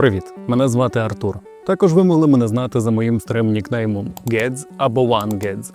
Привіт, мене звати Артур. Також ви могли мене знати за моїм старим нікнеймом Гедз або OneGedz.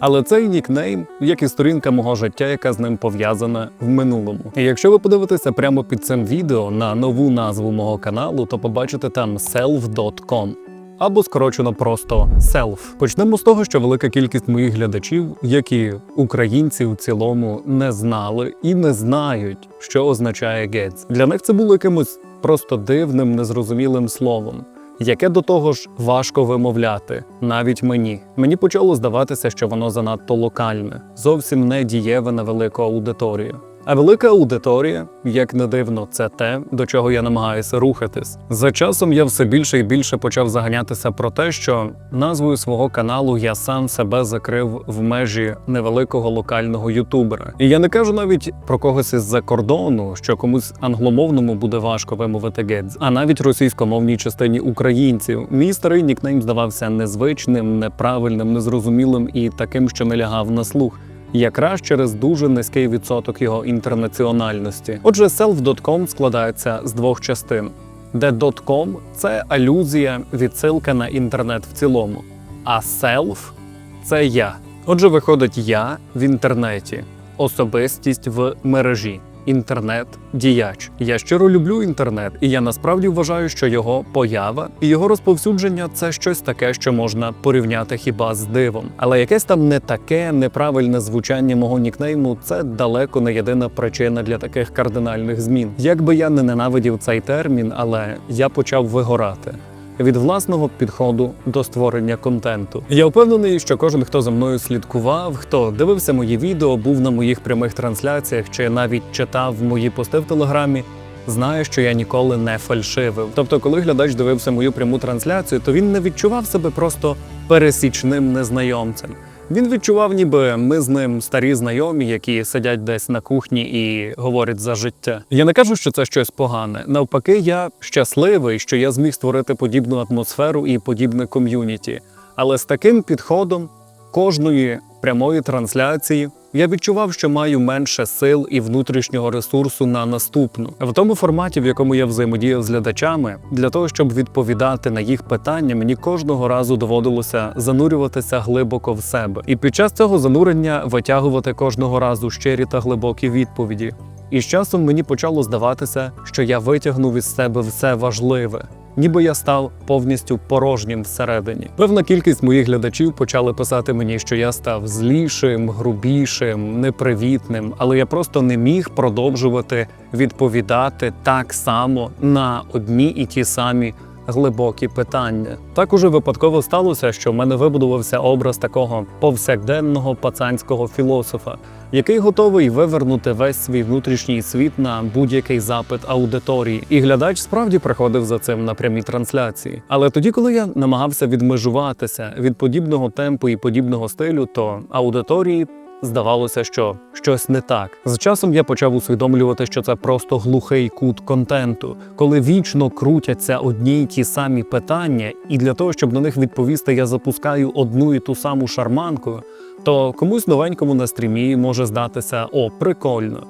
Але цей нікнейм, як і сторінка мого життя, яка з ним пов'язана в минулому. І якщо ви подивитеся прямо під цим відео на нову назву мого каналу, то побачите там self.com. Або скорочено просто self. Почнемо з того, що велика кількість моїх глядачів, як і українці в цілому, не знали і не знають, що означає гец. Для них це було якимось просто дивним, незрозумілим словом, яке до того ж важко вимовляти, навіть мені. Мені почало здаватися, що воно занадто локальне, зовсім не дієве на велику аудиторію. А велика аудиторія, як не дивно, це те, до чого я намагаюся рухатись. За часом я все більше і більше почав заганятися про те, що назвою свого каналу я сам себе закрив в межі невеликого локального ютубера. І я не кажу навіть про когось із-за кордону, що комусь англомовному буде важко вимовити гетз, а навіть російськомовній частині українців. Мій старий нікнейм здавався незвичним, неправильним, незрозумілим і таким, що не лягав на слух якраз через дуже низький відсоток його інтернаціональності. Отже, self.com складається з двох частин, де .com – це алюзія, відсилка на інтернет в цілому, а self – це я. Отже, виходить я в інтернеті, особистість в мережі. Інтернет-діяч. Я щиро люблю інтернет, і я насправді вважаю, що його поява і його розповсюдження це щось таке, що можна порівняти хіба з дивом. Але якесь там не таке неправильне звучання мого нікнейму це далеко не єдина причина для таких кардинальних змін. Як би я не ненавидів цей термін, але я почав вигорати від власного підходу до створення контенту. Я впевнений, що кожен, хто за мною слідкував, хто дивився мої відео, був на моїх прямих трансляціях чи навіть читав мої пости в телеграмі. Знає, що я ніколи не фальшивив. Тобто, коли глядач дивився мою пряму трансляцію, то він не відчував себе просто пересічним незнайомцем. Він відчував, ніби ми з ним старі знайомі, які сидять десь на кухні і говорять за життя. Я не кажу, що це щось погане. Навпаки, я щасливий, що я зміг створити подібну атмосферу і подібне ком'юніті. Але з таким підходом кожної прямої трансляції я відчував, що маю менше сил і внутрішнього ресурсу на наступну. В тому форматі, в якому я взаємодіяв з глядачами, для того, щоб відповідати на їх питання, мені кожного разу доводилося занурюватися глибоко в себе. І під час цього занурення витягувати кожного разу щирі та глибокі відповіді. І з часом мені почало здаватися, що я витягнув із себе все важливе. Ніби я став повністю порожнім всередині. Певна кількість моїх глядачів почали писати мені, що я став злішим, грубішим, непривітним, але я просто не міг продовжувати відповідати так само на одні і ті самі глибокі питання. Так уже випадково сталося, що в мене вибудувався образ такого повсякденного пацанського філософа, який готовий вивернути весь свій внутрішній світ на будь-який запит аудиторії. І глядач справді приходив за цим на прямі трансляції. Але тоді, коли я намагався відмежуватися від подібного темпу і подібного стилю, то аудиторії. Здавалося, що щось не так. З часом я почав усвідомлювати, що це просто глухий кут контенту, коли вічно крутяться одні й ті самі питання, і для того, щоб на них відповісти, я запускаю одну і ту саму шарманку, то комусь новенькому на стрімі може здатися о, прикольно.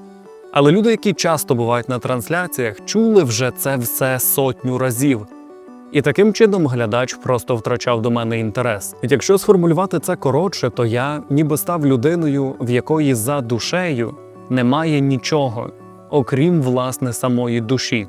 Але люди, які часто бувають на трансляціях, чули вже це все сотню разів. І таким чином глядач просто втрачав до мене інтерес. Якщо сформулювати це коротше, то я ніби став людиною, в якої за душею немає нічого, окрім власне самої душі.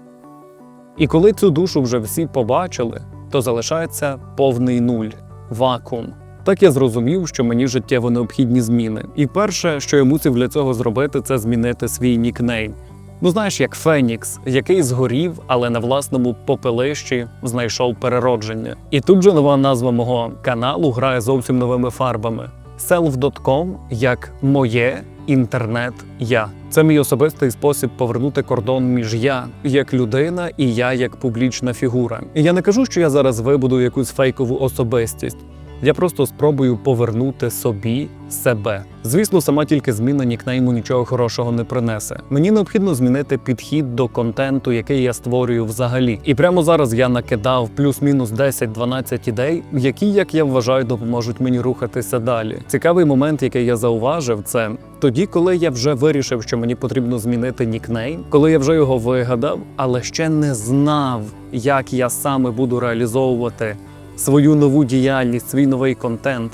І коли цю душу вже всі побачили, то залишається повний нуль, вакуум. Так я зрозумів, що мені життєво необхідні зміни. І перше, що я мусив для цього зробити, це змінити свій нікнейм. Ну, знаєш, як Фенікс, який згорів, але на власному попелищі знайшов переродження. І тут же нова назва мого каналу грає зовсім новими фарбами. Self.com як моє інтернет я. Це мій особистий спосіб повернути кордон між я як людина і я як публічна фігура. І я не кажу, що я зараз вибудую якусь фейкову особистість. Я просто спробую повернути собі себе. Звісно, сама тільки зміна нікнейму нічого хорошого не принесе. Мені необхідно змінити підхід до контенту, який я створюю взагалі. І прямо зараз я накидав плюс-мінус 10-12 ідей, які, як я вважаю, допоможуть мені рухатися далі. Цікавий момент, який я зауважив, це тоді, коли я вже вирішив, що мені потрібно змінити нікнейм, коли я вже його вигадав, але ще не знав, як я саме буду реалізовувати свою нову діяльність, свій новий контент.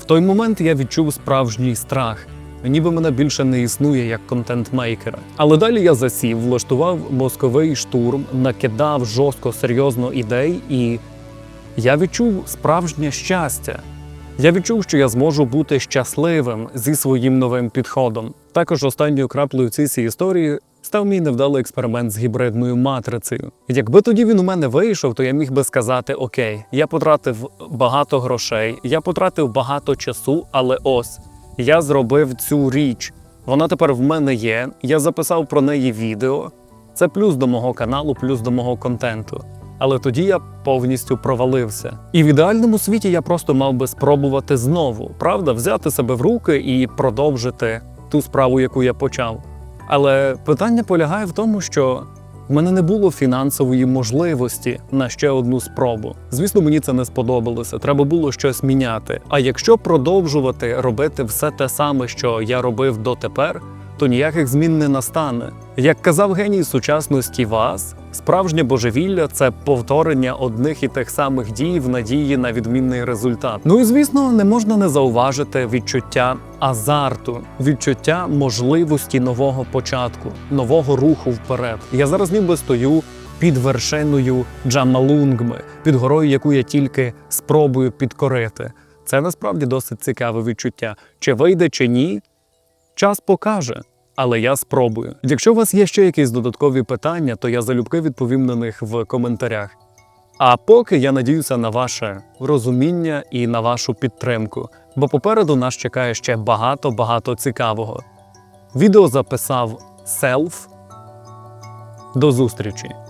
В той момент я відчув справжній страх. Ніби мене більше не існує як контент-мейкера. Але далі я засів, влаштував мозковий штурм, накидав жорстко серйозно ідей, і я відчув справжнє щастя. Я відчув, що я зможу бути щасливим зі своїм новим підходом. Також останньою краплею цій історії став мій невдалий експеримент з гібридною матрицею. Якби тоді він у мене вийшов, то я міг би сказати: Окей, я потратив багато грошей, я потратив багато часу, але ось я зробив цю річ. Вона тепер в мене є. Я записав про неї відео. Це плюс до мого каналу, плюс до мого контенту. Але тоді я повністю провалився. І в ідеальному світі я просто мав би спробувати знову, правда, взяти себе в руки і продовжити ту справу, яку я почав. Але питання полягає в тому, що в мене не було фінансової можливості на ще одну спробу. Звісно, мені це не сподобалося. Треба було щось міняти. А якщо продовжувати робити все те саме, що я робив дотепер, то ніяких змін не настане. Як казав геній сучасності вас, справжнє божевілля це повторення одних і тих самих дій в надії на відмінний результат. Ну і звісно, не можна не зауважити відчуття азарту, відчуття можливості нового початку, нового руху вперед. Я зараз ніби стою під вершиною Джамалунгми, під горою, яку я тільки спробую підкорити. Це насправді досить цікаве відчуття. Чи вийде, чи ні, час покаже. Але я спробую. Якщо у вас є ще якісь додаткові питання, то я залюбки відповім на них в коментарях. А поки я надіюся на ваше розуміння і на вашу підтримку, бо попереду нас чекає ще багато-багато цікавого. Відео записав селф. До зустрічі!